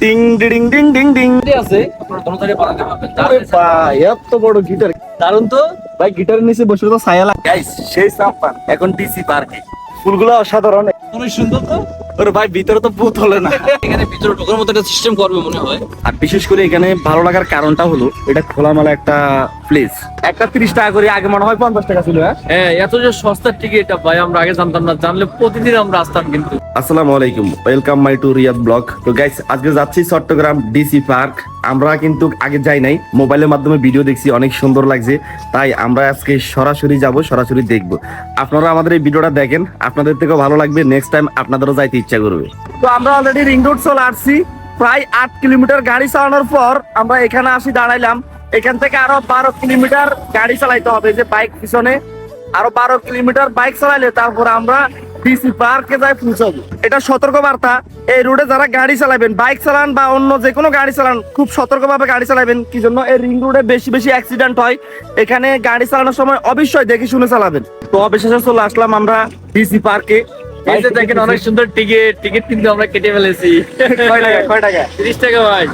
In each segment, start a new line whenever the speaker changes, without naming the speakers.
টিং ডিং ডিং ডিং ডিং
আছে
ভাই এত বড় গিটার
দারুণ তো?
ভাই গিটারের নিচে বসে তো ছায়া লাগে। গাইস সেই সাম্পান এখন ডিসি পার্কে। ফুলগুলো অসাধারণ।
অনেক সুন্দর তো?
ওরে ভাই ভিতরে তো ভূত হলে না।
এখানে ভিতরে ঢোকার মতো একটা সিস্টেম করবে মনে হয়।
আর বিশেষ করে এখানে ভালো লাগার কারণটা হলো এটা খোলামেলা একটা প্লেস একটা তিরিশ টাকা করে আগে মনে হয় পঞ্চাশ টাকা ছিল হ্যাঁ?
হ্যাঁ এত যে সস্তার টিকিট ভাই আমরা আগে জানতাম না। জানলে প্রতিদিন আমরা আসতাম কিন্তু।
আসসালামু আলাইকুম welcome my to Riyad blog তো গাইস আজকে যাচ্ছি চট্টগ্রাম ডিসি পার্ক আমরা কিন্তু আগে যাই নাই মোবাইলের মাধ্যমে ভিডিও দেখছি অনেক সুন্দর লাগছে। তাই আমরা আজকে সরাসরি যাব সরাসরি দেখব। আপনারা আমাদের এই ভিডিওটা দেখেন আপনাদের থেকেও ভালো লাগবে। নেক্সট টাইম আপনাদেরও যাইতে ইচ্ছা করবে। তো আমরা অলরেডি রিং রোড চলে আসছি। প্রায় আট কিলোমিটার গাড়ি চালানোর পর আমরা এখানে আসি, দাঁড়াইলাম। এখান থেকে আরও বারো কিলোমিটার গাড়ি চালাইতে হবে, যে বাইক পিছনে। আরও বারো কিলোমিটার বাইক চালাইলে তারপর আমরা ডিসি পার্কে যাই এটা সতর্ক বার্তা এই রোডে যারা গাড়ি চালাবেন বাইক চালান বা অন্য যে কোনো গাড়ি চালান, খুব সতর্কভাবে গাড়ি চালাবেন। কি জন্য? এই রিং রোডে বেশি বেশি অ্যাক্সিডেন্ট হয়। এখানে গাড়ি চালানোর সময় অবশ্যই দেখে শুনে চালাবেন। তো অবশেষে চলে আসলাম আমরা ডিসি পার্কে
এই যে দেখেন অনেক সুন্দর টিকিট টিকিট কিন্তু আমরা কেটে ফেলেছি।
কয় টাকা কয় টাকা?
তিরিশ টাকা ভাই।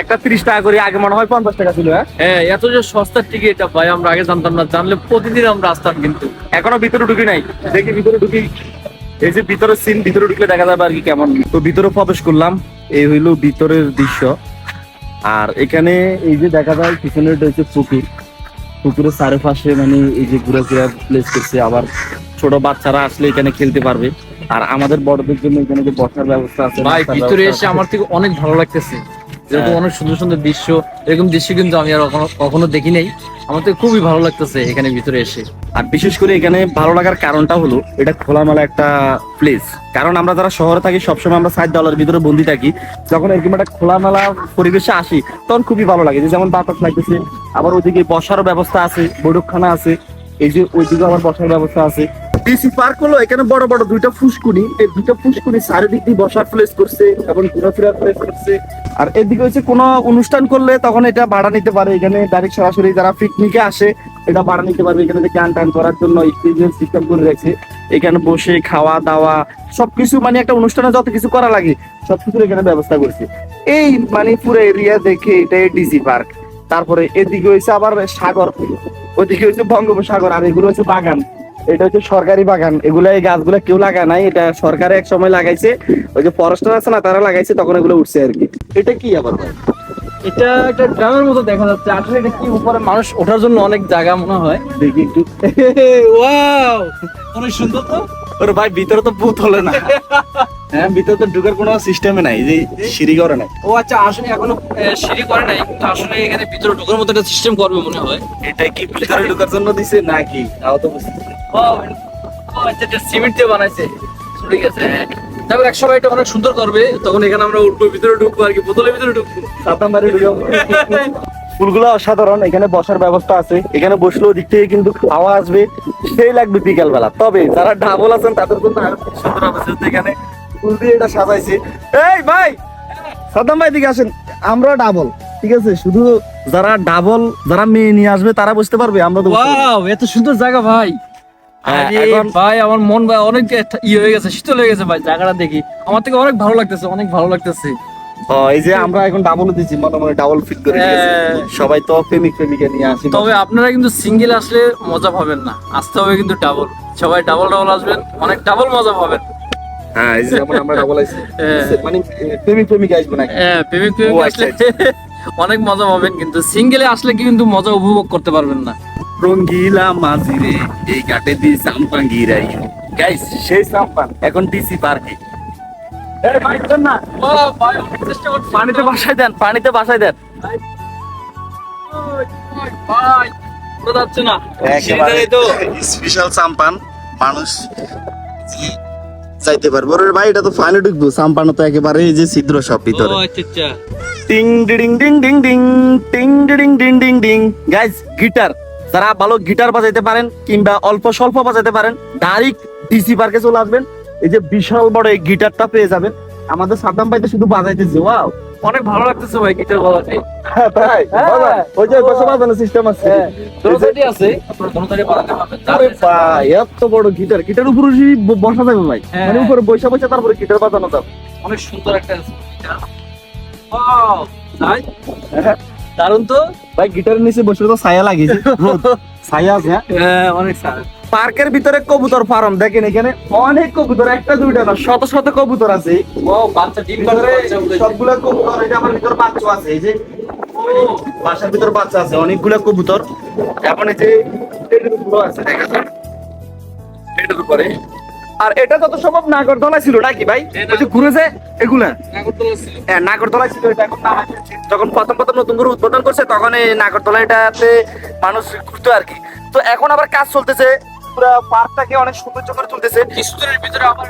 একটা তিরিশ টাকা করে আগে মনে হয় পঞ্চাশ টাকা ছিল হ্যাঁ?
হ্যাঁ এত যে সস্তার টিকিট ভাই আমরা আগে জানতাম না। জানলে প্রতিদিন আমরা আসতাম কিন্তু।
এখনও ভিতরে ঢুকি নাই। দেখি ভিতরে ঢুকি। এই যে সিন ভিতরে ঢুকলে দেখা যাবে আর কি কেমন। তো ভিতরে প্রবেশ করলাম। এই হইল ভিতরের দৃশ্য। আর এখানে এই যে দেখা যায় পিছনে হচ্ছে পুকুর। পুকুরের চারিপাশে মানে এই যে ঘুরে ঘুরে প্লেস করছে আবার ছোট বাচ্চারা আসলে এখানে খেলতে পারবে আর আমাদের বড়দের জন্য এখানে যে বসার ব্যবস্থা আছে
ভাই ভিতরে এসে
আছে।
আমার থেকে অনেক ভালো লাগতেছে যেরকম
হ্যাঁ।
অনেক সুন্দর সুন্দর দৃশ্য এরকম দৃশ্য কিন্তু আমি আর কখনো কখনো দেখি নাই। আমার তো খুবই ভালো লাগতেছে এখানে ভিতরে এসে।
আর বিশেষ করে এখানে ভালো লাগার কারণটা হলো এটা খোলামেলা একটা প্লেস কারণ আমরা যারা শহরে থাকি সবসময় আমরা সাইড ডলার ভিতরে বন্দি থাকি। যখন এরকম একটা খোলামেলা পরিবেশে আসি তখন খুবই ভালো লাগে। যে যেমন বাতাস লাগতেছে আবার ওইদিকে বসারও ব্যবস্থা আছে বৈঠকখানা আছে। এই যে ওইদিকে আবার বসার ব্যবস্থা আছে। ডিসি পার্ক হলো এখানে বড় বড় দুইটা ফুসকুনি। এই দুইটা ফুসকুনি চারিদিক দিয়ে বসার প্লেস করছে এবং ঘোরাফেরার প্লেস করছে। আর এদিকে হচ্ছে কোনো অনুষ্ঠান করলে তখন এটা ভাড়া নিতে পারে। এখানে ডাইরেক্ট সরাসরি যারা পিকনিকে আসে, এটা ভাড়া নিতে পারবে এখানে গান টান করার জন্য স্টেজের সিস্টেম করে রেখেছে। এখানে বসে খাওয়া দাওয়া, সবকিছু মানে একটা অনুষ্ঠানে যত কিছু করা লাগে, সবকিছুর এখানে ব্যবস্থা করছে। এই মানে পুরো এরিয়া দেখে এটা ডিসি পার্ক তারপরে এদিকে হয়েছে আবার সাগর। ওদিকে হচ্ছে বঙ্গোপসাগর, আর এগুলো হচ্ছে বাগান। এটা হচ্ছে সরকারি বাগান। এগুলো এই গাছগুলো কেউ লাগায় নাই এটা সরকারে এক সময় লাগাইছে। ওই যে ফরেস্টার আছে না তারা লাগাইছে তখন এগুলো উঠছে আর কি। এটা কি আবার ভাই?
এটা একটা গ্রামের মতো দেখা যাচ্ছে। আসলে এটা কি উপরে মানুষ ওঠার জন্য অনেক জায়গা মনে হয়?
দেখি একটু।
ওয়াও! অনেক সুন্দর তো।
ওরে ভাই ভিতরে তো ভূত হলে না। হ্যাঁ ভিতরে তো ঢুকার কোনো সিস্টেমে নাই যে সিঁড়ি করে নাই।
ও আচ্ছা আসলে এখনও সিঁড়ি করে নাই কিন্তু আসলে এখানে ভিতরে ঢোকার মতো একটা সিস্টেম করবে মনে হয়।
এটা কি ভিতরে ঢুকার জন্য দিছে? নাকি? তাও তো বুঝতে পারছি না।
ও ও, এটা সিমেন্ট দিয়ে বানাইছে। ঠিক আছে। তবে এক সময় এটা অনেক সুন্দর করবে। তখন এখানে আমরা উঠবো ভিতরে ঢুকবো আর কি বোতলের ভিতরে ঢুকবো।
সাতাম বাড়ি ঢুকাবো। ফুলগুলো অসাধারণ। এখানে বসার ব্যবস্থা আছে। এখানে বসলেও দিক থেকে কিন্তু খাওয়া আসবে। সেই লাগবে বিকাল বেলা তবে যারা ডাবল আছেন তাদের জন্য সুন্দর এখানে ফুল দিয়ে এটা সাজাইছে। এই ভাই! সাদ্দাম ভাই দিকে আসেন। আমরা ডাবল ঠিক আছে? শুধু যারা ডাবল যারা মেয়ে নিয়ে আসবে তারা বুঝতে পারবে। আমরা তো
এত সুন্দর জায়গা ভাই। ভাই আমার মন ভাই অনেক ই হয়ে গেছে শীতল হয়ে গেছে ভাই জায়গাটা দেখি। আমার থেকে অনেক ভালো লাগতেছে অনেক ভালো লাগতেছে।
এই যে আমরা এখন ডাবল দিচ্ছি মোটামুটি ডাবল ফিট করে
হ্যাঁ।
সবাই তো প্রেমিক প্রেমিকা নিয়ে আসি
তবে আপনারা কিন্তু সিঙ্গেল আসলে মজা পাবেন না আসতে হবে কিন্তু ডাবল সবাই ডাবল ডাবল আসবেন অনেক ডাবল মজা পাবেন।
হ্যাঁ এই যে আমরা ডাবল আইছি।
হ্যাঁ।
মানে প্রেমিক প্রেমিকা আসবে নাকি?
হ্যাঁ প্রেমিক প্রেমিক
ও, আচ্ছা,
আসলে অনেক মজা পাবেন কিন্তু সিঙ্গেলে আসলে কিন্তু মজা উপভোগ করতে পারবেন না।
রঙ্গিলা মাঝিরে এই ঘাটে দি সাম্পান গিরাই। গাইস সেই সাম্পান এখন ডিসি পার্কে। পানিতে বাসায় দেন পানিতে বাসায় দেন। স্পেশাল সাম্পান মানুষ যাইতে পারবে। ওরে ভাই এটা তো ফাইনে ঢুকবো। সাম্পান তো একেবারে এই যে ছিদ্র সব ভিতরে।
ও আচ্ছা আচ্ছা।
টিং ডিং ডিং ডিং ডিং টিং ডিং ডিং ডিং ডিং গাইস গিটার যারা ভালো গিটার বাজাইতে পারেন কিংবা অল্প স্বল্প বাজাইতে পারেন ডাইরেক্ট ডিসি পার্কে চলে আসবেন। এই যে বিশাল বড় এই গিটারটা পেয়ে যাবেন। আমাদের সাদ্দাম ভাই তো শুধু বাজাইতেছে ওয়াও।
অনেক ভালো লাগতেছে ভাই গিটার বাজাতে।
হ্যাঁ তাই?
হ্যাঁ।
ওই যে বসে বাজানোর সিস্টেম আছে।
দোনো সাইডে আছে আপনারা বাজাতে পারবেন।
আরে ভাই এত বড় গিটার। গিটার উপরে বসা যাবে ভাই।
হ্যাঁ।
মানে উপরে বসে বসে তারপরে গিটার বাজানো যাবে।
অনেক সুন্দর একটা guitar। Wow, তাই? দারুণ তো।
ভাই গিটারের নিচে বসে তো ছায়া লাগিয়েছে। ছায়া আছে হ্যাঁ?
হ্যাঁ, অনেক স্যার
পার্কের ভিতরে কবুতর ফার্ম। দেখেন এখানে অনেক কবুতর একটা দুইটা না শত শত কবুতর আছে।
ও বাচ্চা ডিম
ভিতরে সবগুলা কবুতর এটা আমার ভিতর বাচ্চা আছে এই যে।
ও।
বাসার ভিতর বাচ্চা আছে অনেকগুলা কবুতর। এখন এই যে উপরেও আছে দেখা যায় এটার উপরে আর এটা যত সম্ভব নাগরদোলা ছিল নাকি ভাই?
হ্যাঁ,
ওই যে ঘুরেছে এগুলা? হ্যাঁ নাগরদোলা ছিল এটা এখন যখন প্রথম প্রথম নতুন করে উদ্বোধন করছে তখন এই নাগরদোলা এটাতে মানুষ ঘুরতো আর কি। তো এখন আবার কাজ চলতেছে পুরো পার্কটাকে অনেক সৌন্দর্য করে তুলতেছে।
কিছুদিনের ভিতরে আবার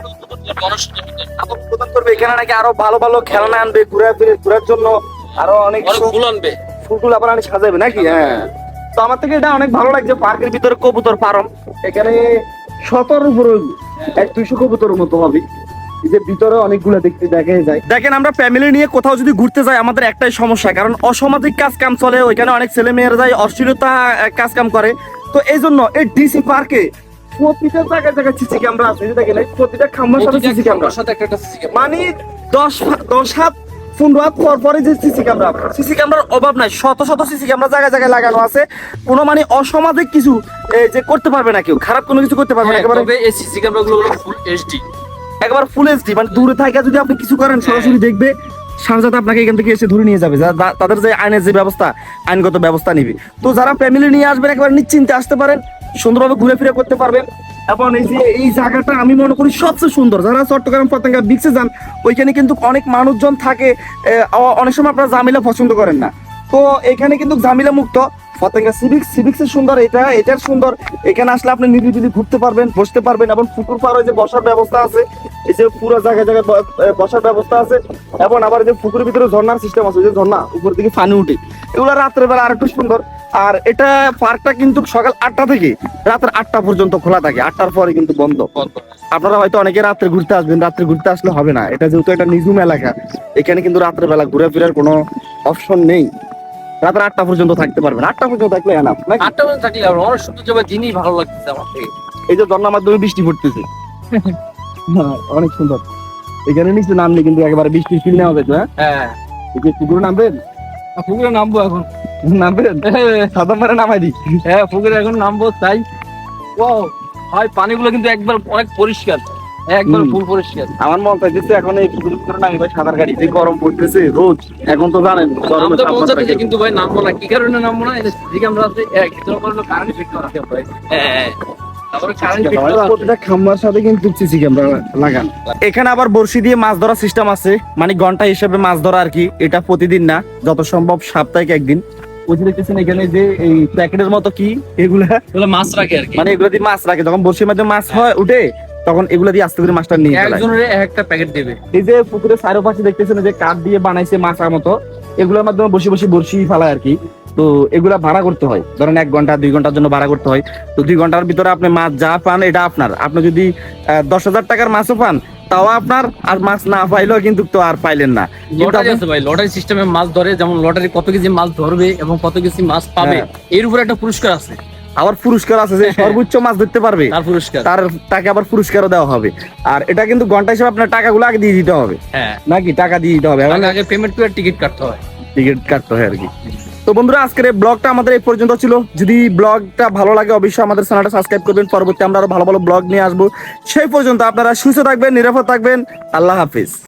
আবার উদ্বোধন করবে এখানে নাকি আরও ভালো ভালো খেলনা আনবে ঘুরে ফিরে ঘুরার জন্য আরও অনেক
ফুল আনবে।
ফুলগুলো আবার অনেক সাজাবে নাকি? হ্যাঁ। তো আমার থেকে এটা অনেক ভালো লাগছে পার্কের ভিতরে কবুতর ফার্ম। এখানে শতর উপরে এক দুইশো কবুতরের মতো হবে। যে ভিতরে অনেকগুলো দেখতে দেখা যায়। দেখেন আমরা ফ্যামিলি নিয়ে কোথাও যদি ঘুরতে যাই আমাদের একটাই সমস্যা কারণ অসামাজিক কাজ কাম চলে ওইখানে অনেক ছেলে মেয়েরা যায় অশ্লীলতা কাজ কাম করে। তো এই জন্য এই ডিসি পার্কে প্রতিটা জায়গায় জায়গায় সিসি ক্যামেরা আছে দেখেন প্রতিটা খাম্বার সাথে সিসি ক্যামেরা
সাথে একটা একটা সিসি ক্যামেরা
মানে দশ দশ হাত পনেরো হাত পর পরে যে সিসি ক্যামেরা সিসি ক্যামেরার অভাব নাই শত শত সিসি ক্যামেরা জায়গায় জায়গায় লাগানো আছে। কোনো মানে অসামাজিক কিছু যে করতে পারবে না কেউ খারাপ কোনো কিছু করতে পারবে না একেবারে
তবে এই সিসি ক্যামেরাগুলো হলো ফুল এইচডি
একবার ফুল এইচডি মানে দূরে থাকে যদি আপনি কিছু করেন সরাসরি দেখবে সাথে আপনাকে এখান থেকে এসে ধরে নিয়ে যাবে তাদের যে আইনের যে ব্যবস্থা আইনগত ব্যবস্থা নিবে। তো যারা ফ্যামিলি নিয়ে আসবেন একবার নিশ্চিন্তে আসতে পারেন সুন্দরভাবে ঘুরে ফিরে করতে পারবেন। এবং এই যে এই জায়গাটা আমি মনে করি সবচেয়ে সুন্দর। যারা চট্টগ্রাম পতেঙ্গা বিচে যান, ওইখানে কিন্তু অনেক মানুষজন থাকে অনেক সময় আপনারা জামিলা পছন্দ করেন না। তো এখানে কিন্তু জামিলা মুক্ত পতেঙ্গা সিভিক্স সিভিক্স এর সুন্দর এটা এটার সুন্দর। এখানে আসলে আপনি নিরিবিলি ঘুরতে পারবেন, বসতে পারবেন এবং পুকুর পাড়ে যে বসার ব্যবস্থা আছে, এই যে পুরো জায়গায় জায়গায় বসার ব্যবস্থা আছে, এবং আবার যে পুকুরের ভিতরে ঝর্ণার সিস্টেম আছে যে ঝর্ণা, উপর দিকে পানি উঠে। এগুলো রাত্রেবেলা আর একটু সুন্দর। আর এটা পার্কটা কিন্তু সকাল আটটা থেকে রাতের আটটা পর্যন্ত খোলা থাকে। আটটার পরে কিন্তু বন্ধ। আপনারা হয়তো অনেকে রাত্রে ঘুরতে আসবেন রাত্রে ঘুরতে আসলে হবে না। এটা যেহেতু একটা নিজুম এলাকা এখানে কিন্তু রাত্রে বেলা ঘুরে ফেরার কোনো অপশন নেই। রাতের আটটা পর্যন্ত থাকতে পারবেন। আটটা পর্যন্ত থাকলে এনাফ নাকি?
আটটা পর্যন্ত থাকলে অনেক সুন্দর যাবে দিনই ভালো লাগতেছে আমার
এই যে ঝর্ণার মাধ্যমে বৃষ্টি পড়তেছে। অনেক সুন্দর। এখানে নিচে নামলে কিন্তু একেবারে বৃষ্টির ফিল নেওয়া যেত হ্যাঁ?
হ্যাঁ।
এই যে পুকুরে নামবেন?
পুকুরে নামবো এখন।
নামবেন সাদা মারে নামাই দিই।
হ্যাঁ পুকুরে এখন নামবো তাই। ও ভাই পানিগুলো কিন্তু একবার অনেক পরিষ্কার। একবার ফুল পরিষ্কার।
আমার মন চাইতেছে এখন এই পুকুরের ভিতরে নামি ভাই সাঁতার গাড়ি যে গরম পড়তেছে রোজ। এখন তো জানেন গরমে তাপমাত্রা
কিন্তু ভাই নামবো না। কি কারণে নামবো না? এটা সিসি ক্যামেরা আছে এক কিছু করল কারেন্ট ফিট করা ভাই। হ্যাঁ তারপরে কারেন্ট ফিট করা আছে।
প্রতিটা খাম্বার সাথে কিন্তু সিসি ক্যামেরা লাগান। এখানে আবার বড়শি দিয়ে মাছ ধরার সিস্টেম আছে। মানে ঘণ্টা হিসেবে মাছ ধরা আর কি এটা প্রতিদিন না যত সম্ভব সাপ্তাহিক একদিন। ওই যে দেখতেছেন এখানে যে এই প্যাকেটের মতো কি? এগুলা?
মাছ রাখে আর কি।
মানে এগুলো দিয়ে মাছ রাখে। যখন মাছ হয় উঠে তখন এগুলা দিয়ে আস্তে করে মাছটা নিয়ে
একজনের এক একটা প্যাকেট দেবে।
এই যে পুকুরের চারপাশে দেখতেছেন যে কাঠ দিয়ে বানাইছে মাছার মতো এগুলোর মাধ্যমে বসে বসে বড়শি ফেলায় আর কি। তো এগুলা ভাড়া করতে হয়। ধরেন এক ঘণ্টা দুই ঘণ্টার জন্য ভাড়া করতে হয়। তো দুই ঘণ্টার ভিতরে আপনি মাছ যা পান এটা আপনার। আপনি যদি দশ হাজার টাকার মাছও পান তাও আপনার আর মাছ না পাইলেও কিন্তু তো আর পাইলেন না।
লটারি আছে ভাই লটারি সিস্টেমে মাছ ধরে যেমন লটারি কত কেজি মাছ ধরবে এবং কত কেজি মাছ পাবে
হ্যাঁ।
এর উপরে একটা পুরস্কার আছে।
আবার পুরস্কার আছে যে সর্বোচ্চ মাছ ধরতে পারবে।
তার পুরস্কার।
তার তাকে আবার পুরস্কারও দেওয়া হবে। আর এটা কিন্তু ঘণ্টা হিসেবে আপনার টাকাগুলো আগে দিয়ে দিতে হবে।
হ্যাঁ।
নাকি টাকা দিয়ে দিতে হবে?
আগে পেমেন্ট করে টিকিট কাটতে হয়।
টিকিট কাটতে হয় আর কি। তো বন্ধুরা, আজকের ব্লগটা আমাদের এই পর্যন্ত ছিল। যদি ব্লগটা ভালো লাগে, অবশ্যই আমাদের চ্যানেলটা সাবস্ক্রাইব করবেন। পরবর্তী আমরা আরও ভালো ভালো ব্লগ নিয়ে আসব। সেই পর্যন্ত আপনারা সুস্থ থাকবেন, নিরাপদ থাকবেন। আল্লাহ হাফিজ।